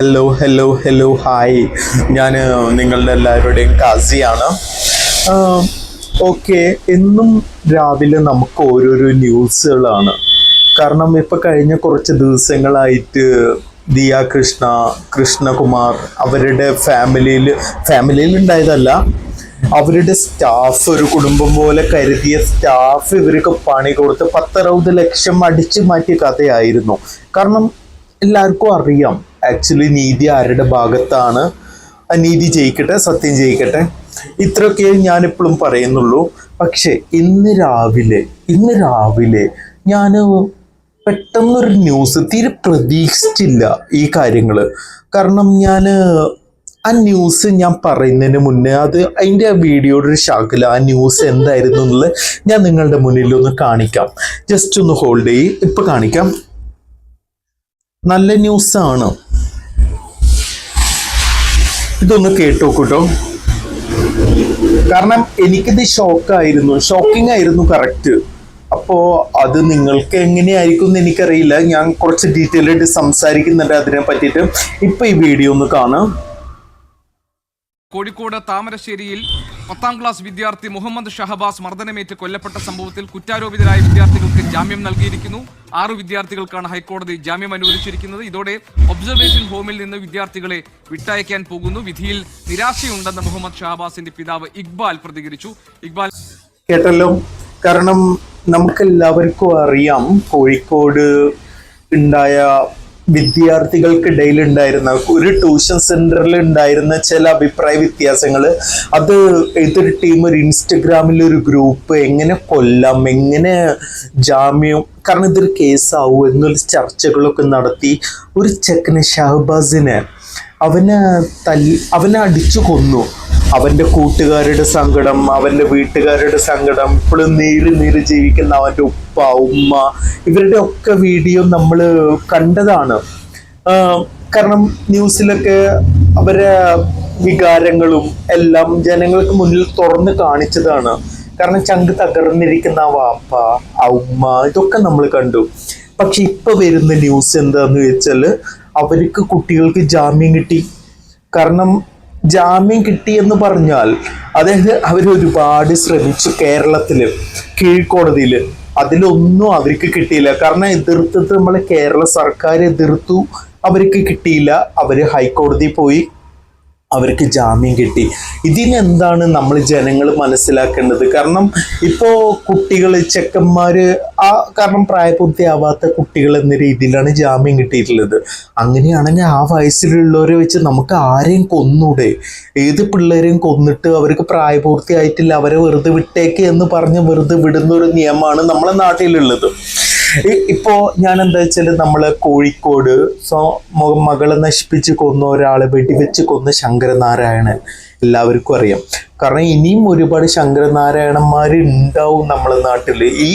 Hello hello hello hi ഞാൻ നിങ്ങളുടെ എല്ലാവരുടെയും കാസിയാണ്. ഓക്കെ എന്നും രാവിലെ നമുക്ക് ഓരോരോ ന്യൂസുകളാണ്. കാരണം ഇപ്പം കഴിഞ്ഞ കുറച്ച് ദിവസങ്ങളായിട്ട് ദിയ കൃഷ്ണ കൃഷ്ണകുമാർ അവരുടെ ഫാമിലിയിൽ ഫാമിലിയിൽ ഉണ്ടായതല്ല അവരുടെ സ്റ്റാഫ് ഒരു കുടുംബം പോലെ കരുതിയ സ്റ്റാഫ് ഇവർക്ക് പണി കൊടുത്ത് പത്തറുപത് ലക്ഷം അടിച്ചു മാറ്റിയ കഥയായിരുന്നു. കാരണം എല്ലാവർക്കും അറിയാം ആക്ച്വലി നീതി ആരുടെ ഭാഗത്താണ്? ആ നീതി ജയിക്കട്ടെ സത്യം ജയിക്കട്ടെ. ഇത്രയൊക്കെ ഞാനിപ്പോഴും പറയുന്നുള്ളൂ. പക്ഷെ ഇന്ന് രാവിലെ ഇന്ന് രാവിലെ ഞാൻ പെട്ടെന്നൊരു ന്യൂസ് തീരെ പ്രതീക്ഷിച്ചില്ല ഈ കാര്യങ്ങൾ കാരണം ഞാൻ ആ ന്യൂസ് ഞാൻ പറയുന്നതിന് മുന്നേ അത് അതിന്റെ ആ വീഡിയോയുടെ ഒരു ശാഖല ആ ന്യൂസ് എന്തായിരുന്നു എന്നുള്ളത് ഞാൻ നിങ്ങളുടെ മുന്നിൽ ഒന്ന് കാണിക്കാം. ജസ്റ്റ് ഒന്ന് ഹോൾഡ് ചെയ്യും. ഇപ്പം കാണിക്കാം. നല്ല ന്യൂസാണ് ഇതൊന്ന് കേട്ടോ കൂട്ടോ കാരണം എനിക്കിത് ഷോക്കായിരുന്നു. ഷോക്കിംഗ് ആയിരുന്നു കറക്റ്റ്. അപ്പോ അത് നിങ്ങൾക്ക് എങ്ങനെയായിരിക്കും എന്ന് എനിക്കറിയില്ല. ഞാൻ കുറച്ച് ഡീറ്റെയിൽ ആയിട്ട് സംസാരിക്കുന്നുണ്ട് അതിനെ പറ്റിയിട്ട്. ഇപ്പൊ ഈ വീഡിയോ ഒന്ന് കാണാം. കോഴിക്കോട് താമരശ്ശേരിയിൽ പത്താം ക്ലാസ് വിദ്യാർത്ഥി മുഹമ്മദ് ഷഹബാസ് മർദ്ദനമേറ്റ് കൊല്ലപ്പെട്ട സംഭവത്തിൽ കുറ്റാരോപിതരായ വിദ്യാർത്ഥികൾക്ക് ജാമ്യം നൽകിയിരിക്കുന്നു. ആറ് വിദ്യാർത്ഥികൾക്കാണ് ഹൈക്കോടതി ജാമ്യം അനുവദിച്ചിരിക്കുന്നത്. ഇതോടെ ഒബ്സർവേഷൻ ഹോമിൽ നിന്ന് വിദ്യാർത്ഥികളെ വിട്ടയക്കാൻ പോകുന്നു. വിധിയിൽ നിരാശയുണ്ടെന്ന് മുഹമ്മദ് ഷഹബാസിന്റെ പിതാവ് ഇക്ബാൽ പ്രതികരിച്ചു. ഇക്ബാൽ കേട്ടല്ലോ. കാരണം നമുക്കെല്ലാവർക്കും അറിയാം കോഴിക്കോട് ഉണ്ടായ വിദ്യാർത്ഥികൾക്കിടയിൽ ഉണ്ടായിരുന്ന ഒരു ട്യൂഷൻ സെന്ററിൽ ഉണ്ടായിരുന്ന ചില അഭിപ്രായ വ്യത്യാസങ്ങൾ അത് ഇതൊരു ടീം ഒരു ഇൻസ്റ്റഗ്രാമിൽ ഒരു ഗ്രൂപ്പ് എങ്ങനെ കൊല്ലാം എങ്ങനെ ജാമ്യം കാരണം ഇതൊരു കേസാവും എന്നൊരു ചർച്ചകളൊക്കെ നടത്തി ഒരു ചെക്കനെ ഷഹബാസിനെ അവനെ തല്ലി അവനെ അടിച്ചു കൊന്നു. അവന്റെ കൂട്ടുകാരുടെ സങ്കടം അവന്റെ വീട്ടുകാരുടെ സങ്കടം ഇപ്പോഴും നീര് നീര് ജീവിക്കുന്ന അവന്റെ ഉപ്പ ഉമ്മ ഇവരുടെ ഒക്കെ വീഡിയോ നമ്മൾ കണ്ടതാണ്. കാരണം ന്യൂസിലൊക്കെ അവരെ വികാരങ്ങളും എല്ലാം ജനങ്ങൾക്ക് മുന്നിൽ തുറന്ന് കാണിച്ചതാണ്. കാരണം ചങ്ക് തകർന്നിരിക്കുന്ന വാപ്പ ആ ഉമ്മ ഇതൊക്കെ നമ്മൾ കണ്ടു. പക്ഷെ ഇപ്പൊ വരുന്ന ന്യൂസ് എന്താന്ന് വെച്ചാൽ അവർക്ക് കുട്ടികൾക്ക് ജാമ്യം കിട്ടി. കാരണം ജാമ്യം കിട്ടിയെന്ന് പറഞ്ഞാൽ അതായത് അവർ ഒരുപാട് ശ്രമിച്ചു കേരളത്തിൽ കീഴ്ക്കോടതിയിൽ അതിലൊന്നും അവർക്ക് കിട്ടിയില്ല. കാരണം എതിർത്തത് നമ്മളെ കേരള സർക്കാർ എതിർത്തു. അവർക്ക് കിട്ടിയില്ല. അവർ ഹൈക്കോടതി പോയി അവർക്ക് ജാമ്യം കിട്ടി. ഇതിനെന്താണ് നമ്മൾ ജനങ്ങൾ മനസ്സിലാക്കേണ്ടത്? കാരണം ഇപ്പോൾ കുട്ടികൾ ചെക്കന്മാർ ആ കാരണം പ്രായപൂർത്തിയാവാത്ത കുട്ടികൾ എന്ന രീതിയിലാണ് ജാമ്യം കിട്ടിയിട്ടുള്ളത്. അങ്ങനെയാണെങ്കിൽ ആ വയസ്സിലുള്ളവരെ വെച്ച് നമുക്ക് ആരെയും കൊന്നൂടെ? ഏത് പിള്ളേരെയും കൊന്നിട്ട് അവർക്ക് പ്രായപൂർത്തിയായിട്ടില്ല അവരെ വെറുതെ വിട്ടേക്ക് എന്ന് പറഞ്ഞ് വെറുതെ വിടുന്ന ഒരു നിയമമാണ് നമ്മളെ നാട്ടിലുള്ളത്. ഇപ്പോ ഞാൻ എന്താ വെച്ചാൽ നമ്മൾ കോഴിക്കോട് സ്വ മകളെ നശിപ്പിച്ച് കൊന്ന ഒരാളെ വെടിവെച്ച് കൊന്ന ശങ്കരനാരായണൻ എല്ലാവർക്കും അറിയാം. കാരണം ഇനിയും ഒരുപാട് ശങ്കരനാരായണന്മാർ ഉണ്ടാവും നമ്മളെ നാട്ടിൽ ഈ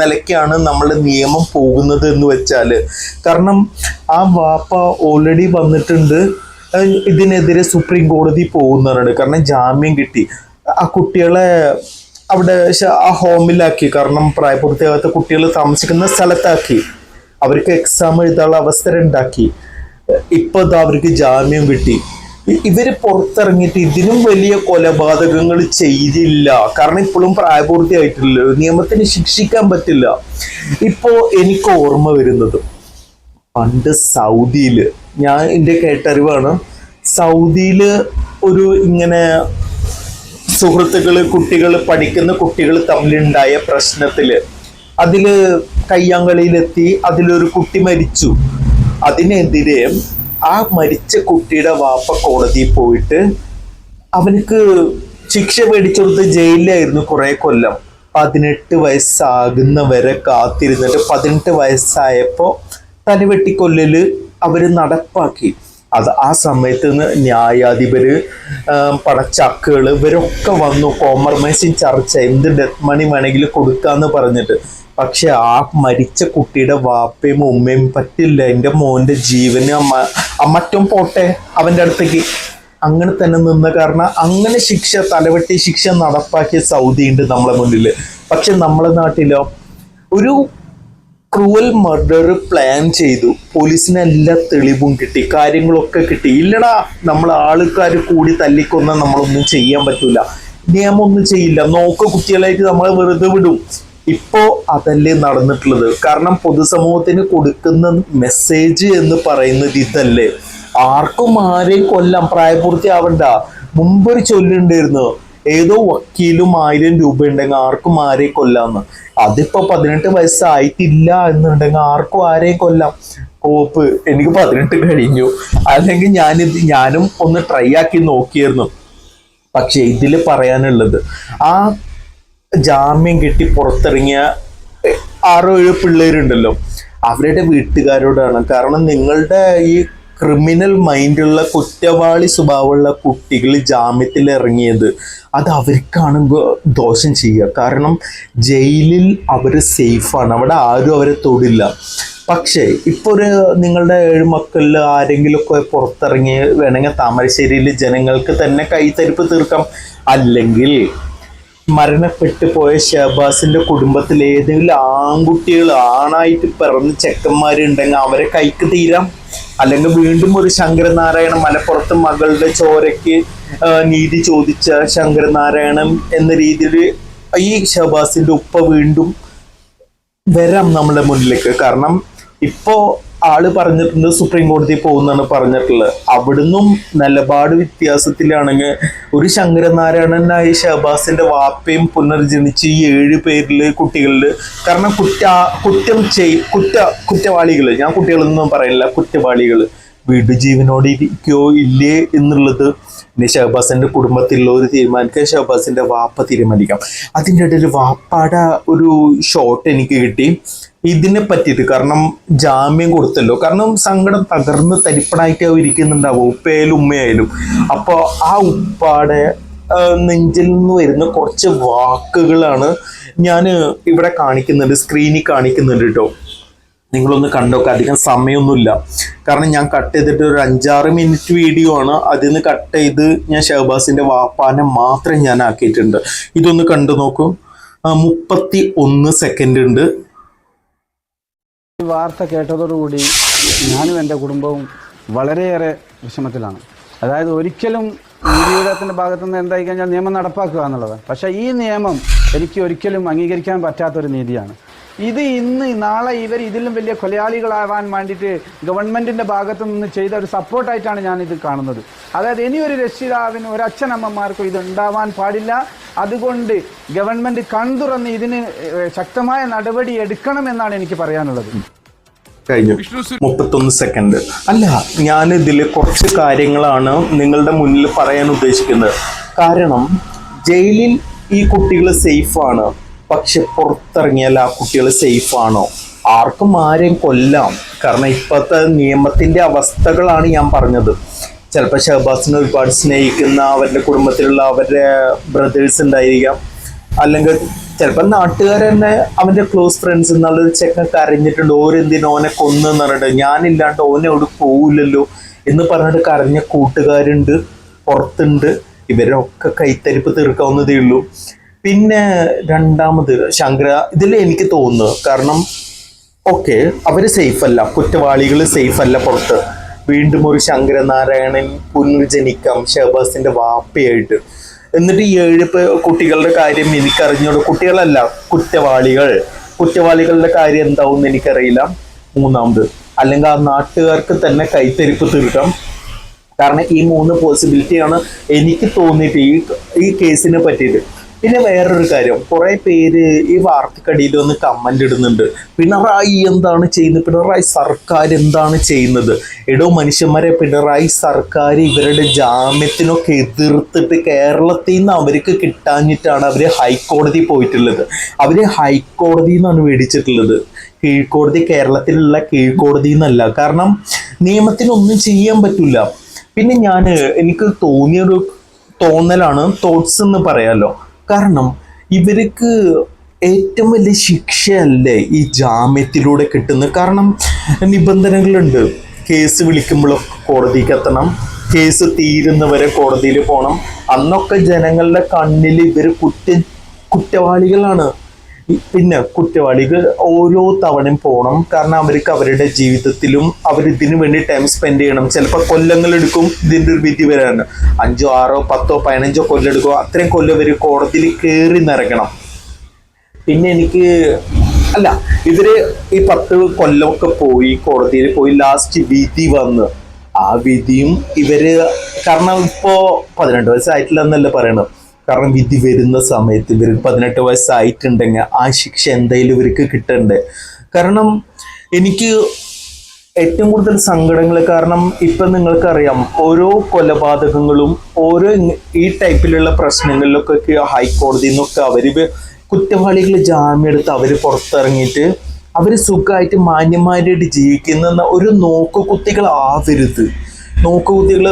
നിലയ്ക്കാണ് നമ്മളെ നിയമം പോകുന്നത് എന്ന് വെച്ചാൽ. കാരണം ആ വാപ്പ ഓൾറെഡി വന്നിട്ടുണ്ട്. ഇതിനെതിരെ സുപ്രീം കോടതി പോകുന്നതാണ് കാരണം ജാമ്യം കിട്ടി. ആ കുട്ടികളെ അവിടെ ആ ഹോമിലാക്കി. കാരണം പ്രായപൂർത്തിയാകാത്ത കുട്ടികൾ താമസിക്കുന്ന സ്ഥലത്താക്കി. അവർക്ക് എക്സാം എഴുതാനുള്ള അവസരം ഉണ്ടാക്കി. ഇപ്പൊ അവർക്ക് ജാമ്യം കിട്ടി. ഇവർ പുറത്തിറങ്ങിയിട്ട് ഇതിനും വലിയ കൊലപാതകങ്ങൾ ചെയ്തില്ല. കാരണം ഇപ്പോഴും പ്രായപൂർത്തിയായിട്ടില്ല. നിയമത്തിന് ശിക്ഷിക്കാൻ പറ്റില്ല. ഇപ്പോ എനിക്ക് ഓർമ്മ വരുന്നത്. പണ്ട് സൗദിയിൽ ഞാൻ എന്റെ കേട്ടറിവാണ് സൗദിയിൽ ഒരു ഇങ്ങനെ സുഹൃത്തുക്കൾ കുട്ടികൾ പഠിക്കുന്ന കുട്ടികൾ തമ്മിലുണ്ടായ പ്രശ്നത്തിൽ അതിൽ കയ്യാങ്കളിയിലെത്തി അതിലൊരു കുട്ടി മരിച്ചു. അതിനെതിരെ ആ മരിച്ച കുട്ടിയുടെ വാപ്പ കോടതിയിൽ പോയിട്ട് അവനക്ക് ശിക്ഷ മേടിച്ചെടുത്ത് ജയിലിലായിരുന്നു കുറെ കൊല്ലം. പതിനെട്ട് വയസ്സാകുന്നവരെ കാത്തിരുന്നിട്ട് പതിനെട്ട് വയസ്സായപ്പോ തലവെട്ടിക്കൊല്ലല് അവർ നടപ്പാക്കി. അത് ആ സമയത്ത് നിന്ന് ന്യായാധിപര് ആം, പടച്ചാക്കുകൾ ഇവരൊക്കെ വന്നു കോംപ്രമൈസിങ് ചർച്ച എന്ത് ഡെത്ത് മണി വേണമെങ്കിലും കൊടുക്കാന്ന് പറഞ്ഞിട്ട്. പക്ഷെ ആ മരിച്ച കുട്ടിയുടെ വാപ്പയും ഉമ്മയും പറ്റില്ല. എന്റെ മോന്റെ ജീവന് അമ്മ അമ്മറ്റം പോട്ടെ അവന്റെ അടുത്തേക്ക്. അങ്ങനെ തന്നെ നിന്ന കാരണം അങ്ങനെ ശിക്ഷ തലവെട്ടി ശിക്ഷ നടപ്പാക്കിയ സൗദി ഉണ്ട് നമ്മളെ മുന്നിൽ പക്ഷെ നമ്മളെ നാട്ടിലോ ഒരു ക്രൂവൽ മർഡർ പ്ലാൻ ചെയ്തു. പോലീസിന് എല്ലാ തെളിവും കിട്ടി. കാര്യങ്ങളൊക്കെ കിട്ടി. ഇല്ലടാ നമ്മൾ ആൾക്കാർ കൂടി തല്ലിക്കൊന്ന നമ്മളൊന്നും ചെയ്യാൻ പറ്റൂല. നിയമം ഒന്നും ചെയ്യില്ല. നോക്ക് കുട്ടികളായിട്ട് നമ്മളെ വെറുതെ വിടും. ഇപ്പോ അതല്ലേ നടന്നിട്ടുള്ളത്. കാരണം പൊതുസമൂഹത്തിന് കൊടുക്കുന്ന മെസ്സേജ് എന്ന് പറയുന്നത് ഇതല്ലേ. ആർക്കും ആരെയും കൊല്ലാം. പ്രായപൂർത്തിയാവണ്ട. മുമ്പൊരു ചൊല്ലുണ്ടായിരുന്നു. ഏതോ വക്കീലും ആയിരം രൂപ ഉണ്ടെങ്കിൽ ആർക്കും ആരെയും കൊല്ലാന്ന്. അതിപ്പോ പതിനെട്ട് വയസ്സായിട്ടില്ല എന്നുണ്ടെങ്കിൽ ആർക്കും ആരെയും കൊല്ലാം? കോപ്പ് എനിക്ക് പതിനെട്ട് കഴിഞ്ഞു. അല്ലെങ്കിൽ ഞാൻ ഞാനും ഒന്ന് ട്രൈ ആക്കി നോക്കിയിരുന്നു. പക്ഷെ ഇതിൽ പറയാനുള്ളത് ആ ജാമ്യം കിട്ടി പുറത്തിറങ്ങിയ ആറോ ഏഴോ പിള്ളേരുണ്ടല്ലോ. അവരുടെ വീട്ടുകാരോടാണ്. കാരണം നിങ്ങളുടെ ഈ ക്രിമിനൽ മൈൻഡുള്ള കുറ്റവാളി സ്വഭാവമുള്ള കുട്ടികൾ ജാമ്യത്തിൽ ഇറങ്ങിയത്. അത് അവർക്കാണ് ദോഷം ചെയ്യുക. കാരണം ജയിലിൽ അവർ സേഫാണ് അവിടെ ആരും അവരെ തൊടില്ല. പക്ഷേ ഇപ്പോൾ ഒരു നിങ്ങളുടെ ഏഴ് മക്കളിൽ ആരെങ്കിലുമൊക്കെ പുറത്തിറങ്ങി വേണമെങ്കിൽ താമരശ്ശേരിയിൽ ജനങ്ങൾക്ക് തന്നെ കൈത്തരിപ്പ് തീർക്കാം. അല്ലെങ്കിൽ മരണപ്പെട്ടു പോയ ഷഹബാസിന്റെ കുടുംബത്തിൽ ഏതെങ്കിലും ആൺകുട്ടികൾ ആണായിട്ട് പിറന്ന് ചെക്കന്മാരുണ്ടെങ്കിൽ അവരെ കൈക്ക് തീരാം. അല്ലെങ്കിൽ വീണ്ടും ഒരു ശങ്കരനാരായണൻ മലപ്പുറത്ത് മകളുടെ ചോരയ്ക്ക് നീതി ചോദിച്ച ശങ്കരനാരായണൻ എന്ന രീതിയിൽ ഈ ഷഹബാസിന്റെ ഉപ്പ വീണ്ടും വരാം നമ്മുടെ മുന്നിലേക്ക്. കാരണം ഇപ്പോ ആൾ പറഞ്ഞിട്ടുണ്ട് സുപ്രീം കോടതി പോകുന്നാണ് പറഞ്ഞിട്ടുള്ളത്. അവിടുന്നും നിലപാട് വ്യത്യാസത്തിലാണെങ്കിൽ ഒരു ശങ്കരനാരായണനായ ഷഹബാസിന്റെ വാപ്പയും പുനർജനിച്ച് ഏഴ് പേരിൽ കുട്ടികളിൽ. കാരണം കുറ്റ കുറ്റം ചെയ് കുറ്റ കുറ്റവാളികൾ ഞാൻ കുട്ടികളൊന്നും പറയില്ല കുറ്റവാളികൾ. വീട്ടുജീവനോട് ഇരിക്കോ ഇല്ലേ എന്നുള്ളത് പിന്നെ ഷഹബാസിന്റെ ഒരു തീരുമാനിക്കുക ഷഹബാസിന്റെ വാപ്പ തീരുമാനിക്കാം. അതിന്റെ ഇടയിൽ വാപ്പാടെ ഒരു ഷോട്ട് എനിക്ക് കിട്ടി. ഇതിനെ പറ്റിയിട്ട് കാരണം ജാമ്യം കൊടുത്തല്ലോ. കാരണം സങ്കടം തകർന്ന് തരിപ്പണായിട്ട് ഇരിക്കുന്നുണ്ടാവും ഉപ്പയായാലും ഉമ്മയായാലും. അപ്പോൾ ആ ഉപ്പാടെ നെഞ്ചിൽ നിന്ന് വരുന്ന കുറച്ച് വാക്കുകളാണ് ഞാൻ ഇവിടെ കാണിക്കുന്നുണ്ട് സ്ക്രീനിൽ കാണിക്കുന്നുണ്ട് കേട്ടോ നിങ്ങളൊന്ന് കണ്ടോക്കെ അധികം സമയമൊന്നുമില്ല. കാരണം ഞാൻ കട്ട് ചെയ്തിട്ട് ഒരു അഞ്ചാറ് മിനിറ്റ് വീഡിയോ ആണ്. അതിൽ നിന്ന് കട്ട് ചെയ്ത് ഞാൻ ഷഹബാസിന്റെ വാപ്പാനെ മാത്രം ഞാൻ ആക്കിയിട്ടുണ്ട്. ഇതൊന്ന് കണ്ടു നോക്കൂ. മുപ്പത്തി ഒന്ന് സെക്കൻഡ് ഉണ്ട്. ഈ വാർത്ത കേട്ടതോടുകൂടി ഞാനും എന്റെ കുടുംബവും വളരെയേറെ വിഷമത്തിലാണ്. അതായത് ഒരിക്കലും നീതിപീഠത്തിന്റെ ഭാഗത്തു നിന്ന് എന്തായി കഴിഞ്ഞാൽ നിയമം നടപ്പാക്കുക എന്നുള്ളത്. പക്ഷേ ഈ നിയമം എനിക്ക് ഒരിക്കലും അംഗീകരിക്കാൻ പറ്റാത്തൊരു നീതിയാണ്. ഇത് ഇന്ന് നാളെ ഇവർ ഇതിലും വലിയ കൊലയാളികളാവാൻ വേണ്ടിയിട്ട് ഗവൺമെന്റിന്റെ ഭാഗത്തു നിന്ന് ചെയ്ത ഒരു സപ്പോർട്ടായിട്ടാണ് ഞാൻ ഇത് കാണുന്നത്. അതായത് ഇനി ഒരു രക്ഷിതാവിനും ഒരു അച്ഛനമ്മമാർക്കും ഇത് ഉണ്ടാവാൻ പാടില്ല. അതുകൊണ്ട് ഗവൺമെന്റ് കൺതുറന്ന് ഇതിന് ശക്തമായ നടപടി എടുക്കണമെന്നാണ് എനിക്ക് പറയാനുള്ളത്. കഴിഞ്ഞു. മുപ്പത്തൊന്ന് സെക്കൻഡ് അല്ല ഞാൻ ഇതിൽ കുറച്ച് കാര്യങ്ങളാണ് നിങ്ങളുടെ മുന്നിൽ പറയാൻ ഉദ്ദേശിക്കുന്നത്. കാരണം ജയിലിൽ ഈ കുട്ടികൾ സേഫാണ് പക്ഷെ പുറത്തിറങ്ങിയാൽ ആ കുട്ടികൾ സേഫ് ആണോ? ആർക്കും ആരെയും കൊല്ലാം. കാരണം ഇപ്പോഴത്തെ നിയമത്തിന്റെ അവസ്ഥകളാണ് ഞാൻ പറഞ്ഞത്. ചിലപ്പോൾ ഷഹബാസിനെ ഒരുപാട് സ്നേഹിക്കുന്ന അവരുടെ കുടുംബത്തിലുള്ള അവരുടെ ബ്രദേഴ്സ് ഉണ്ടായിരിക്കാം. അല്ലെങ്കിൽ ചിലപ്പോൾ നാട്ടുകാർ തന്നെ അവന്റെ ക്ലോസ് ഫ്രണ്ട്സ് എന്നുള്ളൊരു ചെക്കൻ കരഞ്ഞിട്ടുണ്ട്. ഓരെന്തിനും ഓനെ കൊന്നെന്ന് പറഞ്ഞിട്ട്? ഞാനില്ലാണ്ട് ഓനെ അവിടെ പോവില്ലല്ലോ എന്ന് പറഞ്ഞിട്ട് കരഞ്ഞ കൂട്ടുകാരുണ്ട് പുറത്തുണ്ട്. ഇവരൊക്കെ കൈത്തരിപ്പ് തീർക്കാവുന്നതേ ഉള്ളൂ. പിന്നെ രണ്ടാമത് ശങ്കര ഇതിൽ എനിക്ക് തോന്നുന്നു കാരണം ഓക്കെ അവർ സേഫ് അല്ല കുറ്റവാളികൾ സേഫ് അല്ല പുറത്ത്. വീണ്ടും ഒരു ശങ്കരനാരായണൻ പുനർജനിക്കാം ഷഹബാസിന്റെ വാപ്പയായിട്ട്. എന്നിട്ട് ഈ ഏഴ് കുട്ടികളുടെ കാര്യം എനിക്കറിഞ്ഞോളൂ കുട്ടികളല്ല കുറ്റവാളികൾ. കുറ്റവാളികളുടെ കാര്യം എന്താവും എനിക്കറിയില്ല. മൂന്നാമത് അല്ലെങ്കിൽ ആ നാട്ടുകാർക്ക് തന്നെ കൈത്തരിപ്പ് തീർക്കാം കാരണം ഈ മൂന്ന് പോസിബിലിറ്റിയാണ് എനിക്ക് തോന്നിയിട്ട് ഈ ഈ കേസിനെ പറ്റിയിട്ട്. പിന്നെ വേറൊരു കാര്യം കുറെ പേര് ഈ വാർത്തക്കടിയിൽ ഒന്ന് കമന്റ് ഇടുന്നുണ്ട്. പിണറായി എന്താണ് ചെയ്യുന്നത്? പിണറായി സർക്കാർ എന്താണ് ചെയ്യുന്നത്? എടോ മനുഷ്യന്മാരെ പിണറായി സർക്കാർ ഇവരുടെ ജാമ്യത്തിനൊക്കെ എതിർത്തിട്ട് കേരളത്തിൽ നിന്ന് അവർക്ക് കിട്ടാഞ്ഞിട്ടാണ് അവർ ഹൈക്കോടതി പോയിട്ടുള്ളത്. അവർ ഹൈക്കോടതിയിൽ നിന്നാണ് മേടിച്ചിട്ടുള്ളത് കീഴ്ക്കോടതി കേരളത്തിലുള്ള കീഴ്ക്കോടതി എന്നല്ല. കാരണം നിയമത്തിനൊന്നും ചെയ്യാൻ പറ്റില്ല പിന്നെ ഞാൻ എനിക്ക് തോന്നിയൊരു തോന്നലാണ് തോട്ട്സ് എന്ന് പറയാലോ. കാരണം ഇവർക്ക് ഏറ്റവും വലിയ ശിക്ഷയല്ലേ ഈ ജാമ്യത്തിലൂടെ കിട്ടുന്നത്? കാരണം നിബന്ധനകളുണ്ട്. കേസ് വിളിക്കുമ്പോഴൊക്കെ കോടതിക്ക് എത്തണം. കേസ് തീരുന്നവരെ കോടതിയിൽ പോകണം. അന്നൊക്കെ ജനങ്ങളുടെ കണ്ണിൽ ഇവർ കുറ്റ കുറ്റവാളികളാണ്. പിന്നെ കുറ്റവാളികൾ ഓരോ തവണയും പോകണം കാരണം അവർക്ക് അവരുടെ ജീവിതത്തിലും അവർ ഇതിനു വേണ്ടി ടൈം സ്പെൻഡ് ചെയ്യണം. ചിലപ്പോൾ കൊല്ലങ്ങൾ എടുക്കും ഇതിന്റെ ഒരു വിധി വരാൻ അഞ്ചോ ആറോ പത്തോ പതിനഞ്ചോ കൊല്ലം എടുക്കുക അത്രയും കൊല്ലം ഇവർ കോടതിയിൽ കയറി നിറങ്ങണം. പിന്നെ എനിക്ക് അല്ല ഇവർ ഈ പത്ത് കൊല്ലമൊക്കെ പോയി കോടതിയിൽ പോയി ലാസ്റ്റ് വിധി വന്ന്. ആ വിധിയും ഇവർ കാരണം ഇപ്പോ പതിനെട്ട് വയസ്സായിട്ടില്ല എന്നല്ലേ പറയണത്. കാരണം വിധി വരുന്ന സമയത്ത് ഇവർക്ക് പതിനെട്ട് വയസ്സായിട്ടുണ്ടെങ്കിൽ ആ ശിക്ഷ എന്തായാലും ഇവർക്ക് കിട്ടണ്ടേ? കാരണം എനിക്ക് ഏറ്റവും കൂടുതൽ സങ്കടങ്ങൾ കാരണം ഇപ്പം നിങ്ങൾക്കറിയാം ഓരോ കൊലപാതകങ്ങളും ഓരോ ഈ ടൈപ്പിലുള്ള പ്രശ്നങ്ങളിലൊക്കെ ഹൈക്കോടതിയിൽ നിന്നൊക്കെ അവർ കുറ്റവാളികൾ ജാമ്യം എടുത്ത് അവർ പുറത്തിറങ്ങിയിട്ട് അവർ സുഖമായിട്ട് മാന്യന്മാരായിട്ട് ജീവിക്കുന്ന ഒരു നോക്കുകുത്തികൾ ആവരുത് നോക്കുകുത്തികൾ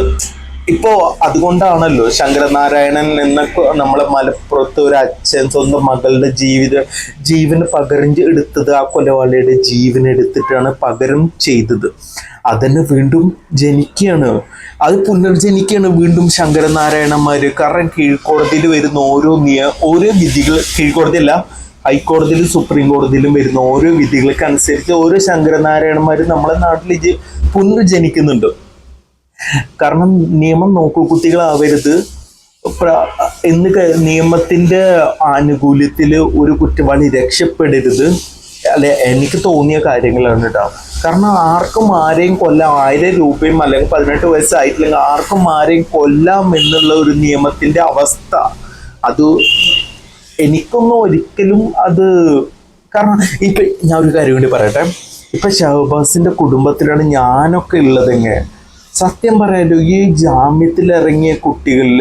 ഇപ്പോ അതുകൊണ്ടാണല്ലോ ശങ്കരനാരായണൻ എന്ന നമ്മളെ മലപ്പുറത്ത് ഒരു അച്ഛൻ സ്വന്തം മകളുടെ ജീവിത ജീവന് പകരം എടുത്തത് ആ കൊലവാളിയുടെ ജീവൻ എടുത്തിട്ടാണ് പകരം ചെയ്തത്. അതന്നെ വീണ്ടും ജനിക്കുകയാണ് അത് പുനർജനിക്കുകയാണ് വീണ്ടും ശങ്കരനാരായണന്മാര്. കാരണം കീഴ്ക്കോടതിയിൽ വരുന്ന ഓരോ നിയ ഓരോ വിധികൾ കീഴ്ക്കോടതിയല്ല ഹൈക്കോടതിയിലും സുപ്രീം കോടതിയിലും വരുന്ന ഓരോ വിധികൾക്ക് അനുസരിച്ച് ഓരോ ശങ്കരനാരായണന്മാര് നമ്മളെ നാട്ടിൽ പുനർജനിക്കുന്നുണ്ട്. കാരണം നിയമം നോക്കുകുത്തികളാവരുത് കുട്ടികളാവരുത്. എന്ന് നിയമത്തിന്റെ ആനുകൂല്യത്തിൽ ഒരു കുറ്റവാളി രക്ഷപ്പെടരുത്. അല്ലെ എനിക്ക് തോന്നിയ കാര്യങ്ങളാണ് കേട്ടോ കാരണം ആർക്കും ആരെയും കൊല്ലാം ആയിരം രൂപയും അല്ലെങ്കിൽ പതിനെട്ട് വയസ്സായിട്ടില്ലെങ്കിൽ ആർക്കും ആരെയും കൊല്ലാം എന്നുള്ള ഒരു നിയമത്തിന്റെ അവസ്ഥ. അത് എനിക്കൊന്നും ഒരിക്കലും അത് കാരണം ഇപ്പൊ ഞാൻ ഒരു കാര്യം കൂടി പറയട്ടെ. ഇപ്പൊ ഷഹബാസിന്റെ കുടുംബത്തിലാണ് ഞാനൊക്കെ ഉള്ളതെങ്കിൽ സത്യം പറയാലോ ഈ ജാമ്യത്തിൽ ഇറങ്ങിയ കുട്ടികളിൽ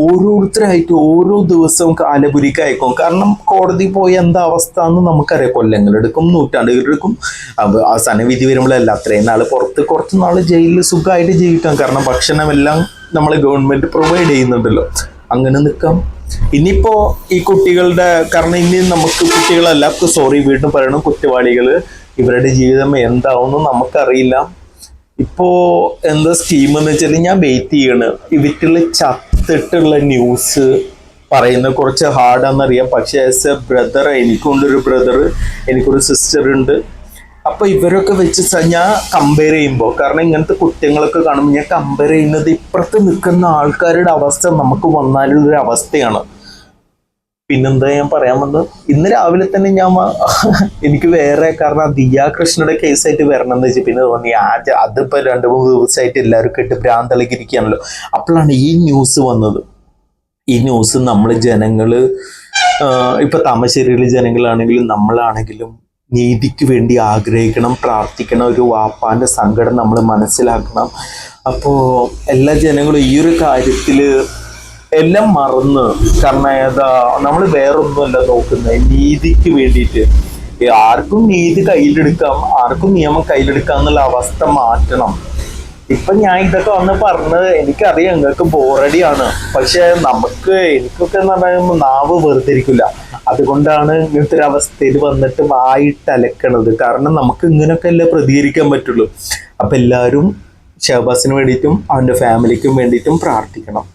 ഓരോരുത്തരായിട്ട് ഓരോ ദിവസവും കാലപുരിക്ക് അയക്കും കാരണം കോടതി പോയ എന്താ അവസ്ഥ എന്ന് നമുക്കറിയാം കൊല്ലങ്ങളെടുക്കും നൂറ്റാണ്ടുകളെടുക്കും അവസാന വിധി വരുമ്പോഴല്ല അത്രയും നാൾ പുറത്ത് കുറച്ച് നാൾ ജയിലിൽ സുഖമായിട്ട് ജീവിക്കാം. കാരണം ഭക്ഷണമെല്ലാം നമ്മൾ ഗവൺമെന്റ് പ്രൊവൈഡ് ചെയ്യുന്നുണ്ടല്ലോ. അങ്ങനെ നിൽക്കാം ഇനിയിപ്പോൾ ഈ കുട്ടികളുടെ കാരണം ഇനി നമുക്ക് കുട്ടികളല്ല സോറി വീണ്ടും പറയണം കുറ്റവാളികൾ ഇവരുടെ ജീവിതം എന്താവുമെന്ന് നമുക്കറിയില്ല. ഇപ്പോ എന്താ സ്കീം എന്ന് വെച്ചാൽ ഞാൻ വെയിറ്റ് ചെയ്യണ്. ഇവറ്റുള്ള ചത്തിട്ടുള്ള ന്യൂസ് പറയുന്ന കുറച്ച് ഹാർഡാണെന്നറിയാം പക്ഷേ ആസ് എ ബ്രദർ എനിക്കുണ്ടൊരു ബ്രദർ എനിക്കൊരു സിസ്റ്റർ ഉണ്ട്. അപ്പൊ ഇവരൊക്കെ വെച്ച് ഞാൻ കമ്പയർ ചെയ്യുമ്പോൾ കാരണം ഇങ്ങനത്തെ കുറ്റങ്ങളൊക്കെ കാണുമ്പോൾ ഞാൻ കമ്പയർ ചെയ്യുന്നത് ഇപ്പുറത്ത് നിൽക്കുന്ന ആൾക്കാരുടെ അവസ്ഥ നമുക്ക് വന്നാലുള്ള ഒരു അവസ്ഥയാണ് പിന്നെന്താ ഞാൻ പറയാൻ വന്നത്? ഇന്ന് രാവിലെ തന്നെ ഞാൻ എനിക്ക് വേറെ കാരണം ദിയ കൃഷ്ണയുടെ കേസായിട്ട് വരണം എന്ന് വെച്ച് പിന്നെ തോന്നി. ആ അതിപ്പോ രണ്ട് മൂന്ന് ദിവസമായിട്ട് എല്ലാവരും കെട്ട് ഭ്രാന്തളകിരിക്കുകയാണല്ലോ അപ്പോഴാണ് ഈ ന്യൂസ് വന്നത്. ഈ ന്യൂസ് നമ്മൾ ജനങ്ങൾ ഇപ്പൊ താമശ്ശേരിയിലെ ജനങ്ങളാണെങ്കിലും നമ്മളാണെങ്കിലും നീതിക്ക് വേണ്ടി ആഗ്രഹിക്കണം പ്രാർത്ഥിക്കണം ഒരു വാപ്പാന്റെ സങ്കടം നമ്മൾ മനസ്സിലാക്കണം. അപ്പോൾ എല്ലാ ജനങ്ങളും ഈ ഒരു കാര്യത്തിൽ എല്ലാം മറന്ന്. കാരണം ഏതാ നമ്മൾ വേറൊന്നുമല്ല നോക്കുന്നത്. നീതിക്ക് വേണ്ടിയിട്ട്. ആർക്കും നീതി കയ്യിലെടുക്കാം ആർക്കും നിയമം കയ്യിലെടുക്കാം എന്നുള്ള അവസ്ഥ മാറ്റണം. ഇപ്പൊ ഞാൻ ഇതൊക്കെ വന്ന് പറഞ്ഞത് എനിക്കറിയാം നിങ്ങൾക്ക് ബോറടിയാണ്. പക്ഷെ നമുക്ക് എനിക്കൊക്കെ എന്ന് പറയുമ്പോൾ നാവ് വെറുതെ ഇരിക്കില്ല അതുകൊണ്ടാണ് ഇങ്ങനത്തെ ഒരു അവസ്ഥയിൽ വന്നിട്ട് വായിട്ട് അലക്കണത്. കാരണം നമുക്ക് ഇങ്ങനെയൊക്കെ അല്ലേ പ്രതികരിക്കാൻ പറ്റുള്ളൂ. അപ്പൊ എല്ലാവരും ഷഹബാസിന് വേണ്ടിയിട്ടും അവന്റെ ഫാമിലിക്കും വേണ്ടിയിട്ടും പ്രാർത്ഥിക്കണം.